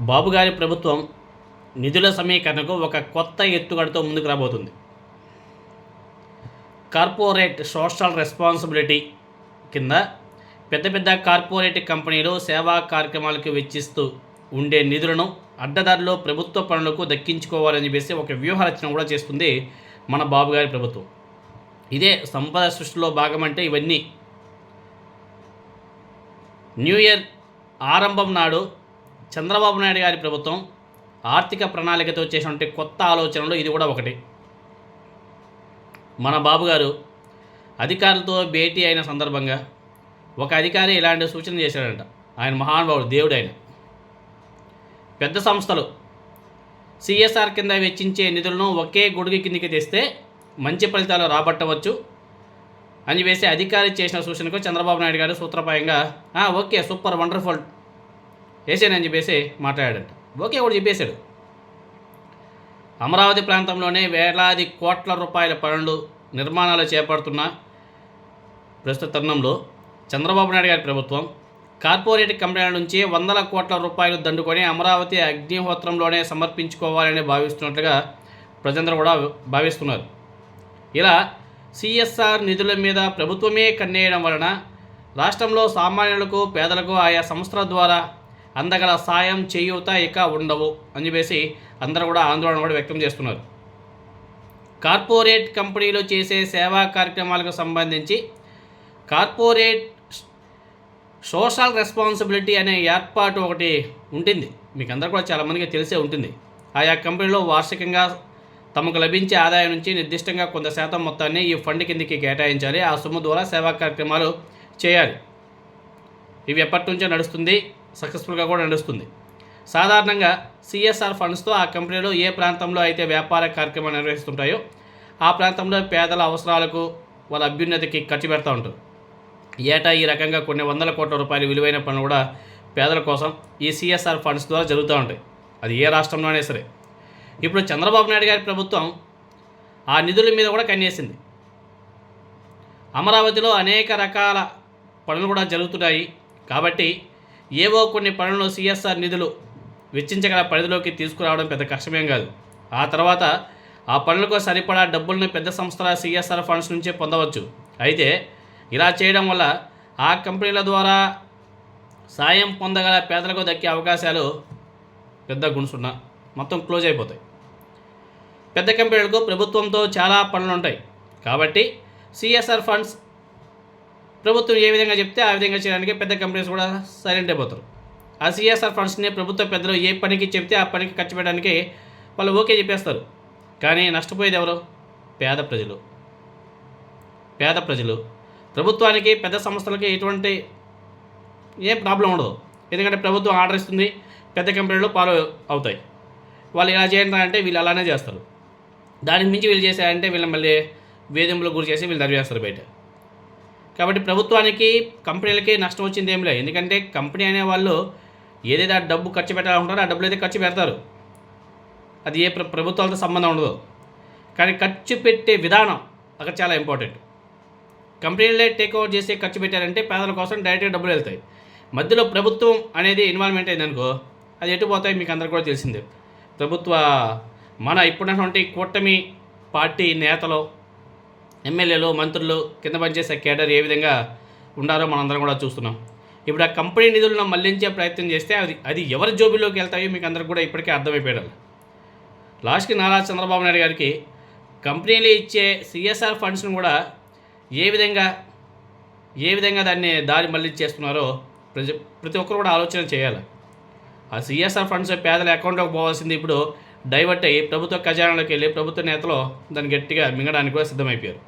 బాబుగారి ప్రభుత్వం నిధుల సమీకరణకు ఒక కొత్త ఎత్తుగడతో ముందుకు రాబోతుంది. కార్పొరేట్ సోషల్ రెస్పాన్సిబిలిటీ కింద పెద్ద పెద్ద కార్పొరేట్ కంపెనీలు సేవా కార్యక్రమాలకు వెచ్చిస్తూ ఉండే నిధులను అడ్డదారిలో ప్రభుత్వ పనులకు దక్కించుకోవాలని చెప్పేసి ఒక వ్యూహ రచన కూడా చేస్తుంది మన బాబుగారి ప్రభుత్వం. ఇదే సంపద సృష్టిలో భాగమంటే ఇవన్నీ. న్యూ ఇయర్ ఆరంభం నాడు చంద్రబాబు నాయుడు గారి ప్రభుత్వం ఆర్థిక ప్రణాళికతో చేసినటువంటి కొత్త ఆలోచనలు ఇది కూడా ఒకటి. మన బాబు గారు అధికారులతో భేటీ అయిన సందర్భంగా ఒక అధికారి ఇలాంటి సూచన చేశాడంట. ఆయన మహానుభావుడు దేవుడు ఆయన. పెద్ద సంస్థలు సిఎస్ఆర్ కింద వెచ్చించే నిధులను ఒకే గొడుగు కిందికి తెస్తే మంచి ఫలితాలు రాబట్టవచ్చు అని వేసి అధికారి చేసిన సూచనకు చంద్రబాబు నాయుడు గారు సూత్రప్రాయంగా ఓకే సూపర్ వండర్ఫుల్ వేసానని చెప్పేసి మాట్లాడాడంట. ఓకే కూడా చెప్పేశాడు. అమరావతి ప్రాంతంలోనే వేలాది కోట్ల రూపాయల పనులు నిర్మాణాలు చేపడుతున్న ప్రస్తుత తరుణంలో చంద్రబాబు నాయుడు గారి ప్రభుత్వం కార్పొరేట్ కంపెనీల నుంచి వందల కోట్ల రూపాయలు దండుకొని అమరావతి అగ్నిహోత్రంలోనే సమర్పించుకోవాలని భావిస్తున్నట్లుగా ప్రజలందరూ కూడా భావిస్తున్నారు. ఇలా సిఎస్ఆర్ నిధుల మీద ప్రభుత్వమే కన్నేయడం వలన రాష్ట్రంలో సామాన్యులకు పేదలకు ఆయా సంస్థల ద్వారా అందగల సాయం చేయూత ఇక ఉండవు అని చెప్పేసి అందరూ కూడా ఆందోళన కూడా వ్యక్తం చేస్తున్నారు. కార్పొరేట్ కంపెనీలు చేసే సేవా కార్యక్రమాలకు సంబంధించి కార్పొరేట్ సోషల్ రెస్పాన్సిబిలిటీ అనే ఏర్పాటు ఒకటి ఉంటుంది. మీకు అందరూ కూడా చాలామందికి తెలిసే ఉంటుంది. ఆయా కంపెనీలో వార్షికంగా తమకు లభించే ఆదాయం నుంచి నిర్దిష్టంగా కొంత శాతం మొత్తాన్ని ఈ ఫండ్ కిందకి కేటాయించాలి. ఆ సొమ్ము ద్వారా సేవా కార్యక్రమాలు చేయాలి. ఇవి ఎప్పటి నుంచో నడుస్తుంది. సక్సెస్ఫుల్గా కూడా నడుస్తుంది. సాధారణంగా సిఎస్ఆర్ ఫండ్స్తో ఆ కంపెనీలు ఏ ప్రాంతంలో అయితే వ్యాపార కార్యక్రమాలు నిర్వహిస్తుంటాయో ఆ ప్రాంతంలో పేదల అవసరాలకు వాళ్ళ అభ్యున్నతికి ఖర్చు పెడతా ఉంటారు. ఏటా ఈ రకంగా కొన్ని వందల కోట్ల రూపాయలు విలువైన పనులు కూడా పేదల కోసం ఈ సిఎస్ఆర్ ఫండ్స్ ద్వారా జరుగుతూ ఉంటాయి. అది ఏ రాష్ట్రంలోనే సరే. ఇప్పుడు చంద్రబాబు నాయుడు గారి ప్రభుత్వం ఆ నిధుల మీద కూడా కన్నేసింది. అమరావతిలో అనేక రకాల పనులు కూడా జరుగుతున్నాయి. కాబట్టి ఏవో కొన్ని పనులను సిఎస్ఆర్ నిధులు వెచ్చించగల పరిధిలోకి తీసుకురావడం పెద్ద కష్టమేం కాదు. ఆ తర్వాత ఆ పనులకు సరిపడా డబ్బులను పెద్ద సంస్థల సిఎస్ఆర్ ఫండ్స్ నుంచే పొందవచ్చు. అయితే ఇలా చేయడం వల్ల ఆ కంపెనీల ద్వారా సాయం పొందగల పేదలకు దక్కే అవకాశాలు పెద్ద గుణసున్నా మొత్తం క్లోజ్ అయిపోతాయి. పెద్ద కంపెనీలకు ప్రభుత్వంతో చాలా పనులు ఉంటాయి కాబట్టి సిఎస్ఆర్ ఫండ్స్ ప్రభుత్వం ఏ విధంగా చెప్తే ఆ విధంగా చేయడానికి పెద్ద కంపెనీస్ కూడా సైలెంట్ అయిపోతారు ఆ సిఎస్ఆర్ ఫండ్స్ని ప్రభుత్వ పెద్దలు ఏ పనికి చెప్తే ఆ పనికి ఖర్చు పెట్టడానికి వాళ్ళు ఓకే చెప్పేస్తారు. కానీ నష్టపోయేది ఎవరు? పేద ప్రజలు. పేద ప్రజలు. ప్రభుత్వానికి పెద్ద సంస్థలకి ఎటువంటి ఏ ప్రాబ్లం ఉండదు. ఎందుకంటే ప్రభుత్వం ఆర్డర్ ఇస్తుంది పెద్ద కంపెనీలు ఫాలో అవుతాయి. వాళ్ళు ఇలా చేయండి అంటే వీళ్ళు అలానే చేస్తారు. దానికి మించి వీళ్ళు చేశారంటే వీళ్ళని మళ్ళీ వేధింపులకు గురి చేసి వీళ్ళు దరివేస్తారు బయట. కాబట్టి ప్రభుత్వానికి కంపెనీలకి నష్టం వచ్చింది ఏం లేదు. ఎందుకంటే కంపెనీ అనే వాళ్ళు ఏదైతే ఆ డబ్బు ఖర్చు పెట్టాలనుకుంటారో ఆ డబ్బులు అయితే ఖర్చు పెడతారు. అది ఏ ప్ర ప్రభుత్వాలతో సంబంధం ఉండదు. కానీ ఖర్చు పెట్టే విధానం అక్కడ చాలా ఇంపార్టెంట్ కంపెనీలే టేక్ ఓవర్ చేసి ఖర్చు పెట్టారంటే పేదల కోసం డైరెక్ట్గా డబ్బులు వెళ్తాయి. మధ్యలో ప్రభుత్వం అనేది ఇన్వాల్వ్మెంట్ అయిందనుకో అది ఎటు పోతాయి మీకు అందరు కూడా తెలిసిందే. ప్రభుత్వ మన ఇప్పుడున్నటువంటి కూటమి పార్టీ నేతలు ఎమ్మెల్యేలు మంత్రులు కింద పనిచేసే కేడర్ ఏ విధంగా ఉండారో మనందరం కూడా చూస్తున్నాం. ఇప్పుడు ఆ కంపెనీ నిధులను మళ్ళించే ప్రయత్నం చేస్తే అది అది ఎవరి జోబిలోకి వెళ్తాయో మీకు అందరికి కూడా ఇప్పటికే అర్థమైపోయాడు లాస్ట్కి నారా చంద్రబాబు నాయుడు గారికి కంపెనీలు ఇచ్చే సిఎస్ఆర్ ఫండ్స్ను కూడా ఏ విధంగా ఏ విధంగా దాన్ని దారి మళ్ళించేస్తున్నారో ప్రతి ప్రతి ఒక్కరు కూడా ఆలోచన చేయాలి. ఆ సిఎస్ఆర్ ఫండ్స్ పేదల అకౌంట్లోకి పోవాల్సింది ఇప్పుడు డైవర్ట్ అయ్యి ప్రభుత్వ ఖజానాలోకి వెళ్ళి ప్రభుత్వ నేతలు దాన్ని గట్టిగా మింగడానికి కూడా సిద్ధమైపోయారు.